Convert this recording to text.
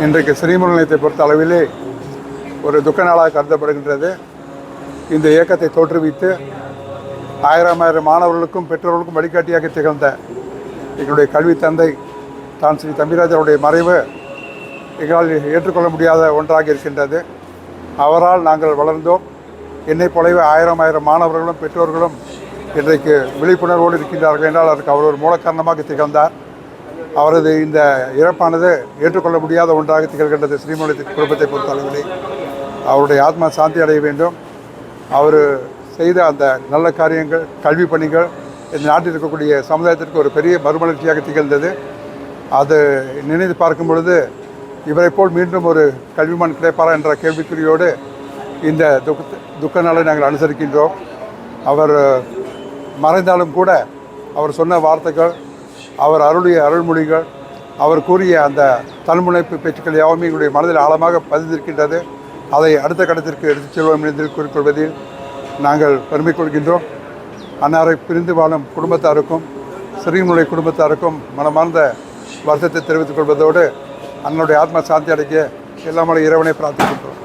இன்றைக்கு ஸ்ரீமுல் நிலையத்தை பொறுத்த அளவிலே ஒரு துக்க நாளாக கருதப்படுகின்றது. இந்த இயக்கத்தை தோற்றுவித்து ஆயிரம் ஆயிரம் மாணவர்களுக்கும் பெற்றோர்களுக்கும் வழிகாட்டியாக திகழ்ந்த எங்களுடைய கல்வி தந்தை தான் ஸ்ரீ தம்பிராஜருடைய மறைவு எங்களால் ஏற்றுக்கொள்ள முடியாத ஒன்றாக இருக்கின்றது. அவரால் நாங்கள் வளர்ந்தோம். என்னைப் போலவே ஆயிரம் ஆயிரம் மாணவர்களும் பெற்றோர்களும் இன்றைக்கு விழிப்புணர்வோடு இருக்கின்றார்கள் என்றால் அதற்கு அவர் ஒரு மூல காரணமாக திகழ்ந்தார். அவரது இந்த இறப்பானது ஏற்றுக்கொள்ள முடியாத ஒன்றாக திகழ்கின்றது ஸ்ரீமலை குடும்பத்தை பொறுத்தளவிலே. அவருடைய ஆத்மா சாந்தி அடைய வேண்டும். அவர் செய்த அந்த நல்ல காரியங்கள் கல்வி பணிகள் இந்த நாட்டில் இருக்கக்கூடிய சமுதாயத்திற்கு ஒரு பெரிய மறுமலர்ச்சியாக திகழ்ந்தது. அது நினைத்து பார்க்கும் பொழுது இவரை போல் மீண்டும் ஒரு கல்விமான் கிடைப்பாரா என்ற கேள்விக்குறியோடு இந்த துக்க துக்க நாளை நாங்கள் அனுசரிக்கின்றோம். அவர் மறைந்தாலும் கூட அவர் சொன்ன வார்த்தைகள் அவர் அருளிய அருள்மொழிகள் அவர் கூறிய அந்த தன்முனைப்பு பேச்சுக்கள் யாவுமே எங்களுடைய மனதில் ஆழமாக பதிந்திருக்கின்றது. அதை அடுத்த கட்டத்திற்கு எடுத்துச் செல்வோம் என்று கூறிக்கொள்வதில் நாங்கள் பெருமை கொள்கின்றோம். அன்னாரை பிரிந்து வாழும் குடும்பத்தாருக்கும் சிறியமுறை குடும்பத்தாருக்கும் மனமார்ந்த வருத்தத்தை தெரிவித்துக் கொள்வதோடு அன்னுடைய ஆத்ம சாந்தி அடைக்க எல்லாமே இறைவனை பிரார்த்திக்கின்றோம்.